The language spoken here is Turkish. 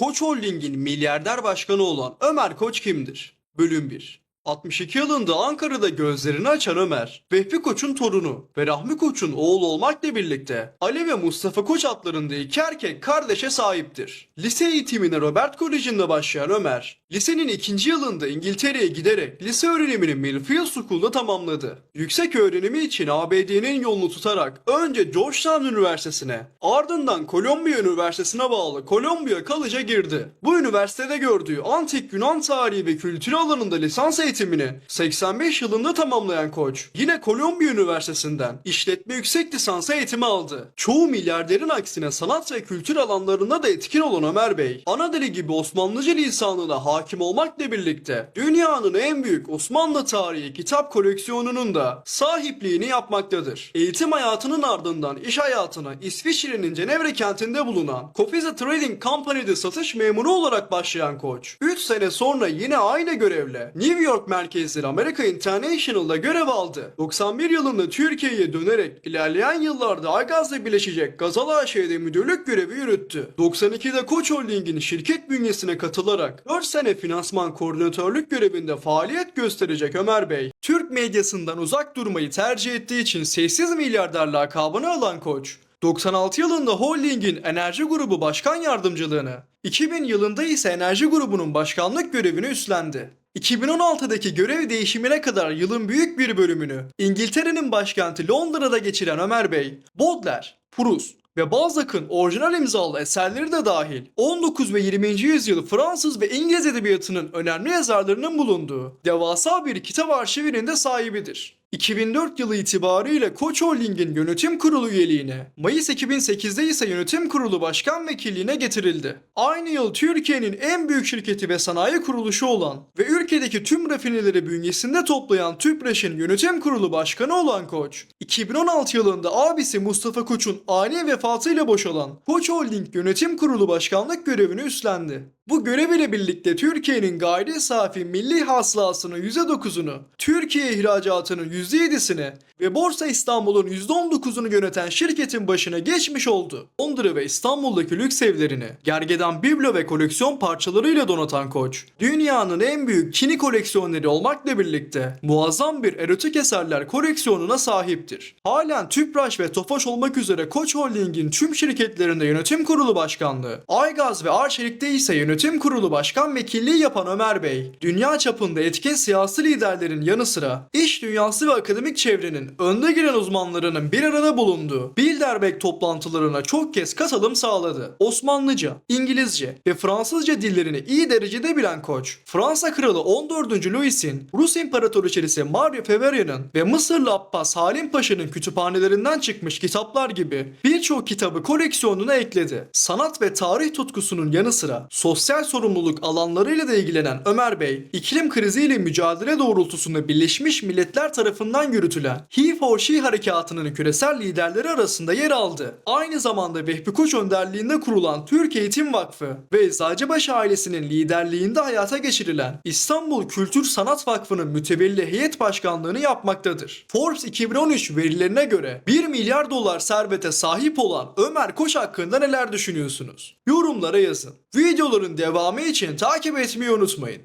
Koç Holding'in milyarder başkanı olan Ömer Koç kimdir? Bölüm 1 62 yılında Ankara'da gözlerini açan Ömer, Vehbi Koç'un torunu ve Rahmi Koç'un oğlu olmakla birlikte Ali ve Mustafa Koç adlarında iki erkek kardeşe sahiptir. Lise eğitimine Robert Koleji'nde başlayan Ömer, lisenin ikinci yılında İngiltere'ye giderek lise öğrenimini Millfield School'da tamamladı. Yüksek öğrenimi için ABD'nin yolunu tutarak önce Georgetown Üniversitesi'ne, ardından Columbia Üniversitesi'ne bağlı Columbia College'a girdi. Bu üniversitede gördüğü antik Yunan tarihi ve kültürü alanında lisans eğitimini 85 yılında tamamlayan Koç, yine Columbia Üniversitesi'nden işletme yüksek lisansı eğitimi aldı. Çoğu milyarderin aksine sanat ve kültür alanlarında da etkin olan Ömer Bey, ana dili gibi Osmanlıca lisanına hakim olmakla birlikte dünyanın en büyük Osmanlı tarihi kitap koleksiyonunun da sahipliğini yapmaktadır. Eğitim hayatının ardından iş hayatına İsviçre'nin Cenevre kentinde bulunan Copiza Trading Company'de satış memuru olarak başlayan Koç, 3 sene sonra yine aynı görevle New York merkezli Amerika International'da görev aldı. 91 yılında Türkiye'ye dönerek ilerleyen yıllarda Aygaz'la birleşecek Gazal AŞ'de müdürlük görevi yürüttü. 92'de Koç Holding'in şirket bünyesine katılarak 4 sene finansman koordinatörlük görevinde faaliyet gösterecek Ömer Bey, Türk medyasından uzak durmayı tercih ettiği için sessiz milyarder lakabını alan Koç, 96 yılında holdingin enerji grubu başkan yardımcılığını, 2000 yılında ise enerji grubunun başkanlık görevini üstlendi. 2016'daki görev değişimine kadar yılın büyük bir bölümünü İngiltere'nin başkenti Londra'da geçiren Ömer Bey, Baudelaire, Proust ve Balzac'ın orijinal imzalı eserleri de dahil 19 ve 20. yüzyıl Fransız ve İngiliz edebiyatının önemli yazarlarının bulunduğu devasa bir kitap arşivinin de sahibidir. 2004 yılı itibariyle Koç Holding'in yönetim kurulu üyeliğine, Mayıs 2008'de ise yönetim kurulu başkan vekilliğine getirildi. Aynı yıl Türkiye'nin en büyük şirketi ve sanayi kuruluşu olan ve ülkedeki tüm rafineleri bünyesinde toplayan TÜPRAŞ'ın yönetim kurulu başkanı olan Koç, 2016 yılında abisi Mustafa Koç'un ani vefatıyla boşalan Koç Holding yönetim kurulu başkanlık görevini üstlendi. Bu görev ile birlikte Türkiye'nin gayri safi milli hasılasının %9'unu, Türkiye ihracatının %7'sini ve Borsa İstanbul'un %19'unu yöneten şirketin başına geçmiş oldu. Londra ve İstanbul'daki lüks evlerini gergedan biblo ve koleksiyon parçalarıyla donatan Koç, dünyanın en büyük kini koleksiyonları olmakla birlikte muazzam bir erotik eserler koleksiyonuna sahiptir. Halen Tüpraş ve Tofaş olmak üzere Koç Holding'in tüm şirketlerinde yönetim kurulu başkanlığı, Aygaz ve Arçelik'te ise yönetim kurulu başkan vekilliği yapan Ömer Bey, dünya çapında etkin siyasi liderlerin yanı sıra iş dünyası ve akademik çevrenin önde gelen uzmanlarının bir arada bulunduğu Bilderberg toplantılarına çok kez katılım sağladı. Osmanlıca, İngilizce ve Fransızca dillerini iyi derecede bilen Koç, Fransa Kralı 14. Louis'in, Rus İmparatoriçesi Maria Feveria'nın ve Mısırlı Abbas Halim Paşa'nın kütüphanelerinden çıkmış kitaplar gibi birçok kitabı koleksiyonuna ekledi. Sanat ve tarih tutkusunun yanı sıra sosyal sorumluluk alanlarıyla da ilgilenen Ömer Bey, iklim kriziyle mücadele doğrultusunda Birleşmiş Milletler tarafından yürütülen He for She harekatının küresel liderleri arasında yer aldı. Aynı zamanda Vehbi Koç önderliğinde kurulan Türk Eğitim Vakfı ve Eczacıbaşı ailesinin liderliğinde hayata geçirilen İstanbul Kültür Sanat Vakfı'nın mütevelli heyet başkanlığını yapmaktadır. Forbes 2013 verilerine göre 1 milyar dolar servete sahip olan Ömer Koç hakkında neler düşünüyorsunuz? Yorumlara yazın. Videoların devamı için takip etmeyi unutmayın.